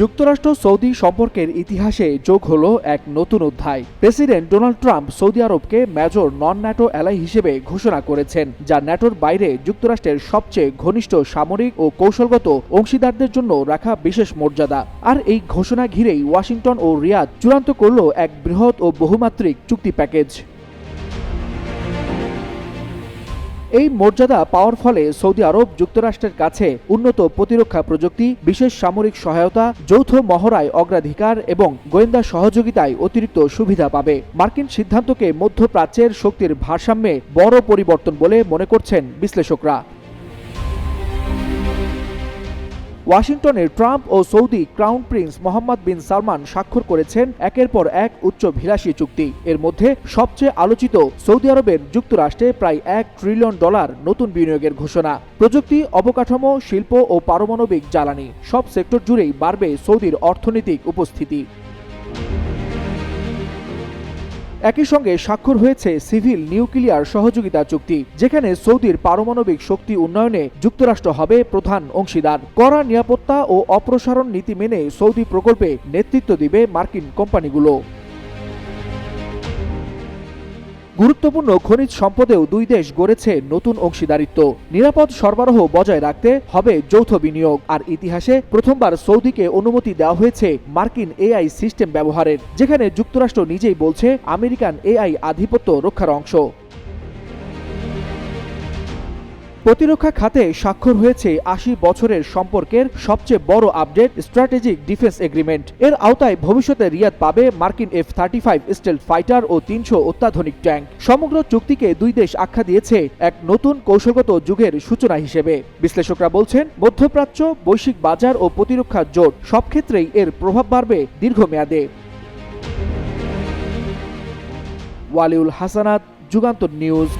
যুক্তরাষ্ট্র সৌদি সম্পর্কের ইতিহাসে যোগ হলো এক নতুন অধ্যায়। প্রেসিডেন্ট ডোনাল্ড ট্রাম্প সৌদি আরবকে মেজর নন ন্যাটো অ্যালাই হিসেবে ঘোষণা করেছেন, যা ন্যাটোর বাইরে যুক্তরাষ্ট্রের সবচেয়ে ঘনিষ্ঠ সামরিক ও কৌশলগত অংশীদারদের জন্য রাখা বিশেষ মর্যাদা। আর এই ঘোষণা ঘিরেই ওয়াশিংটন ও রিয়াদ চূড়ান্ত করল এক বৃহৎ ও বহুমাত্রিক চুক্তি প্যাকেজ। এই মর্যাদা পাওয়ার ফলে সৌদি আরব যুক্তরাষ্ট্রের কাছে উন্নত প্রতিরক্ষা প্রযুক্তি, বিশেষ সামরিক সহায়তা, যৌথ মহড়ায় অগ্রাধিকার এবং গোয়েন্দা সহযোগিতায় অতিরিক্ত সুবিধা পাবে। মার্কিন সিদ্ধান্তকে মধ্যপ্রাচ্যের শক্তির ভারসাম্যে বড় পরিবর্তন বলে মনে করছেন বিশ্লেষকরা। ওয়াশিংটনের ট্রাম্প ও Saudi crown prince Mohammed bin Salman স্বাক্ষর করেছেন একের পর এক উচ্চ ভিলাসী চুক্তি। এর মধ্যে সবচেয়ে আলোচিত সৌদি আরবের যুক্তরাষ্ট্রে প্রায় এক ট্রিলিয়ন ডলার নতুন বিনিয়োগের ঘোষণা। প্রযুক্তি, অবকাঠামো, শিল্প ও পারমাণবিক জ্বালানি সব সেক্টর জুড়েই বাড়বে সৌদির অর্থনৈতিক উপস্থিতি। একই সঙ্গে স্বাক্ষর হয়েছে সিভিল নিউক্লিয়ার সহযোগিতা চুক্তি, যেখানে সৌদির পারমাণবিক শক্তি উন্নয়নে যুক্তরাষ্ট্র হবে প্রধান অংশীদার। কড়া নিরাপত্তা ও অপ্রসারণ নীতি মেনে সৌদি প্রকল্পে নেতৃত্ব দিবে মার্কিন কোম্পানিগুলো। গুরুত্বপূর্ণ খনিজ সম্পদেও দুই দেশ গড়েছে নতুন অংশীদারিত্ব। নিরাপদ সরবরাহ বজায় রাখতে হবে যৌথ বিনিয়োগ। আর ইতিহাসে প্রথমবার সৌদিকে অনুমতি দেওয়া হয়েছে মার্কিন এআই সিস্টেম ব্যবহারের, যেখানে যুক্তরাষ্ট্র নিজেই বলছে আমেরিকান এআই আধিপত্য রক্ষার অংশ। প্রতিরক্ষা খাতে স্বাক্ষর হয়েছে আশি বছরের সম্পর্কের সবচেয়ে বড় আপডেট স্ট্র্যাটেজিক ডিফেন্স এগ্রিমেন্ট। এর আওতায় ভবিষ্যতে রিয়াদ পাবে মার্কিন F thirty five stealth fighter ও তিনশো অত্যাধুনিক ট্যাঙ্ক। সমগ্র চুক্তিকে দুই দেশ আখ্যা দিয়েছে এক নতুন কৌশলগত যুগের সূচনা হিসেবে। বিশ্লেষকরা বলছেন, মধ্যপ্রাচ্য, বৈশ্বিক বাজার ও প্রতিরক্ষা জোট সব ক্ষেত্রেই এর প্রভাব বাড়বে দীর্ঘমেয়াদে। ওয়ালিউল হাসানাত, যুগান্তর নিউজ।